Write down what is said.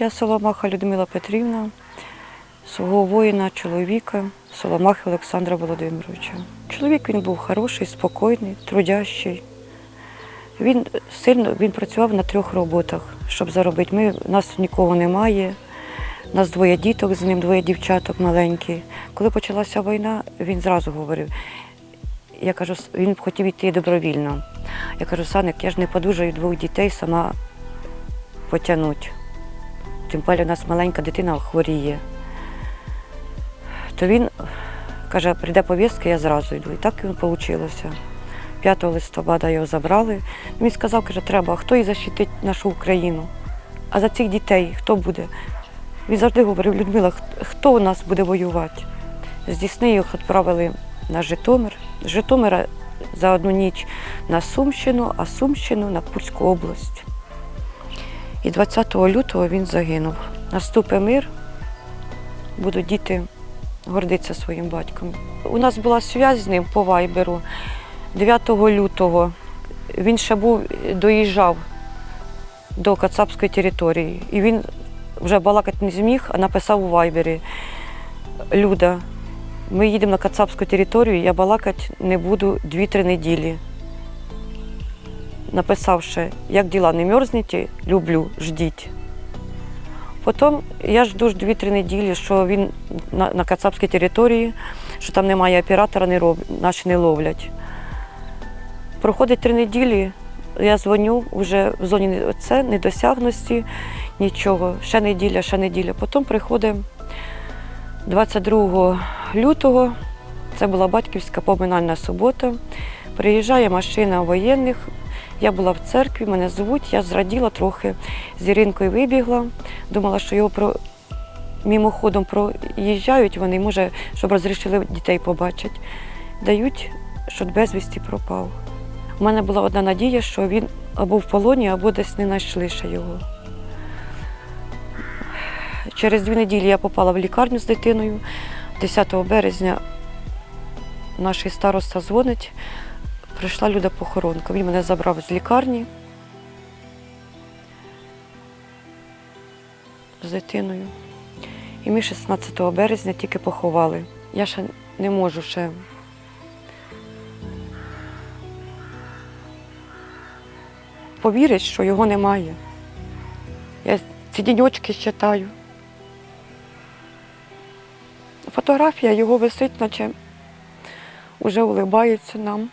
Я Соломаха Людмила Петрівна, свого воїна, чоловіка, Соломахи Олександра Володимировича. Чоловік він був хороший, спокійний, трудящий. Він сильно він працював на трьох роботах, щоб заробити. Ми, нас нікого немає. У нас двоє діток, з ним двоє дівчаток маленькі. Коли почалася війна, він зразу говорив. Я кажу, він хотів йти добровільно. Я кажу, Саник, я ж не подужаю двох дітей сама потягнути. Тим паче у нас маленька дитина хворіє. То він каже, прийде повістка, я зразу йду. І так і вийшло. 5 листопада його забрали. Він сказав, каже, треба, хто і защитить нашу Україну? А за цих дітей хто буде? Він завжди говорив, Людмила, хто у нас буде воювати? З Дісни їх відправили на Житомир. З Житомира за одну ніч на Сумщину, а Сумщину на Пульську область. І 20 лютого він загинув. Наступить мир, будуть діти гордитися своїм батьком. У нас була зв'язь з ним по вайберу 9 лютого. Він ще був, доїжджав до Кацапської території. І він вже балакати не зміг, а написав у вайбері. Люда, ми їдемо на Кацапську територію, я балакати не буду 2-3 неділі. Написавши, як діла не мерзнете, люблю, ждіть. Потім я жду ж 2-3 неділі, що він на, на Кацапській території, що там немає оператора, не роб, наші не ловлять. Проходить три неділі, я дзвоню вже в зоні це, недосягності, нічого. Ще неділя, ще неділя. Потім приходить 22 лютого, це була батьківська поминальна субота. Приїжджає машина воєнних. Я була в церкві, мене звуть, я зраділа трохи, з Іринкою вибігла, думала, що його про... мимоходом проїжджають вони, може, щоб розрішили дітей побачити. Дають, що безвісті пропав. У мене була одна надія, що він або в полоні, або десь не знайшли ще його. Через дві неділі я попала в лікарню з дитиною. 10 березня наш староста дзвонить, прийшла люда похоронка. Він мене забрав з лікарні з дитиною. І ми 16 березня тільки поховали. Я ще не можу ще. Повірить, що його немає. Я ці діньочки читаю. Фотографія його висить, наче вже улибається нам.